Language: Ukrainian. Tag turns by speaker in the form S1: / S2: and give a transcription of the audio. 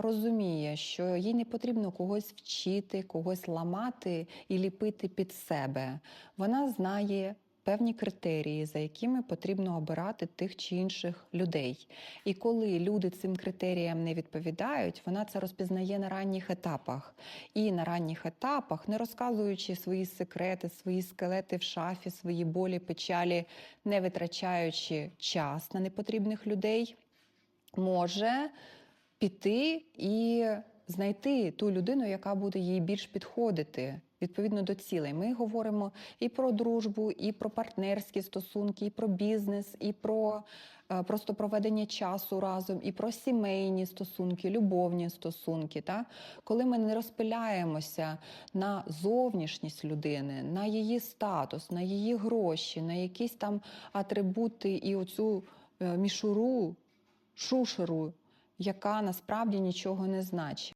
S1: розуміє, що їй не потрібно когось вчити, когось ламати і ліпити під себе. Вона знає певні критерії, за якими потрібно обирати тих чи інших людей. І коли люди цим критеріям не відповідають, вона це розпізнає на ранніх етапах. І на ранніх етапах, не розказуючи свої секрети, свої скелети в шафі, свої болі, печалі, не витрачаючи час на непотрібних людей, може піти і знайти ту людину, яка буде їй більш підходити. Відповідно до цілей, ми говоримо і про дружбу, і про партнерські стосунки, і про бізнес, і про е, просто проведення часу разом, і про сімейні стосунки, любовні стосунки. Та? Коли ми не розпиляємося на зовнішність людини, на її статус, на її гроші, на якісь там атрибути і оцю е, мішуру, шушеру, яка насправді нічого не значить.